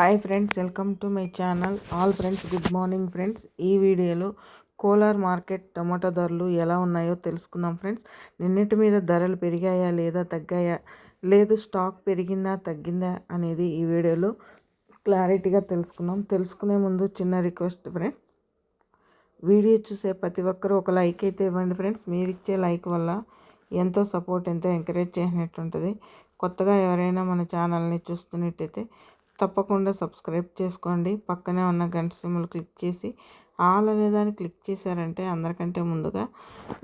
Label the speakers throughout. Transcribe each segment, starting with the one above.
Speaker 1: Hi friends welcome to my channel all friends good morning friends ఈ వీడియోలో Kolar market tomato ధరలు ఎలా ఉన్నాయో తెలుసుకుందాం ఫ్రెండ్స్ నిన్నటి మీద ధరలు పెరిగాయా లేదా తగ్గాయా? లేదు స్టాక్ పెరిగిందా తగ్గిందా అనేది ఈ వీడియోలో క్లారిటీగా తెలుసుకున్నాం తెలుసుకునే ముందు చిన్న రిక్వెస్ట్ ఫ్రెండ్స్ వీడియో చూసే ప్రతి ఒక్కరూ ఒక లైక్ అయితే ఇవ్వండి ఫ్రెండ్స్ మీరు ఇచ్చే లైక్ వల్ల ఎంతో సపోర్ట్ ఎంతో ఎంకరేజ్ చేసినట్టు ఉంటుంది కొత్తగా ఎవరైనా మన ఛానల్ని చూస్తున్నట్టయితే తప్పకుండా సబ్స్క్రైబ్ చేసుకోండి. పక్కనే ఉన్న గంట సిమ్లు క్లిక్ చేసి ఆల్ అనేదాన్ని క్లిక్ చేశారంటే అందరికంటే ముందుగా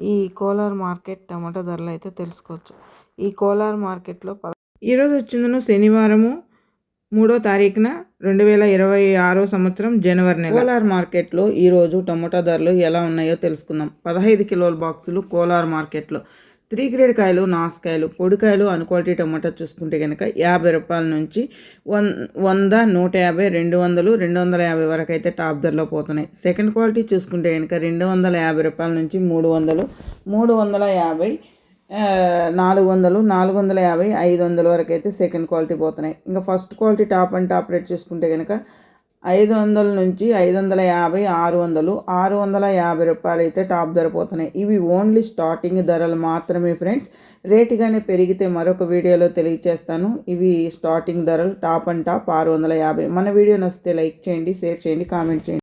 Speaker 1: ఈ కోలార్ మార్కెట్ టమాటా ధరలు అయితే తెలుసుకోవచ్చు. ఈ కోలార్ మార్కెట్లో ఈరోజు వచ్చిందను శనివారము మూడో తారీఖున రెండు వేల ఇరవై ఆరో సంవత్సరం జనవరి నెల. కోలార్ మార్కెట్లో ఈరోజు టమోటా ధరలు ఎలా ఉన్నాయో తెలుసుకుందాం. పదహైదు కిలోల బాక్సులు కోలార్ మార్కెట్లో. త్రీ గ్రేడ్ కాయలు నాసుకాయలు పొడికాయలు అన్క్వాలిటీ టమాటా చూసుకుంటే కనుక యాభై రూపాయల నుంచి వన్ వంద నూట యాభై రెండు వందలు రెండు వందల యాభై వరకు అయితే టాప్ ధరలో పోతున్నాయి. సెకండ్ క్వాలిటీ చూసుకుంటే కనుక రెండు వందల యాభై రూపాయల నుంచి మూడు వందలు మూడు వందల యాభై నాలుగు వందలు నాలుగు వందల యాభై ఐదు వందల వరకు అయితే సెకండ్ క్వాలిటీ పోతున్నాయి. ఇంకా first quality top and top rate చూసుకుంటే కనుక ఐదు వందల నుంచి ఐదు వందల యాభై ఆరు వందలు ఆరు వందల యాభై రూపాయలు అయితే టాప్ ధర పోతున్నాయి. ఇవి ఓన్లీ స్టార్టింగ్ ధరలు మాత్రమే ఫ్రెండ్స్. రేటుగానే పెరిగితే మరొక వీడియోలో తెలియచేస్తాను. ఇవి స్టార్టింగ్ ధరలు టాప్ అండ్ టాప్ ఆరు వందల యాభై. మన వీడియో నచ్చితే లైక్ చేయండి షేర్ చేయండి కామెంట్ చేయండి.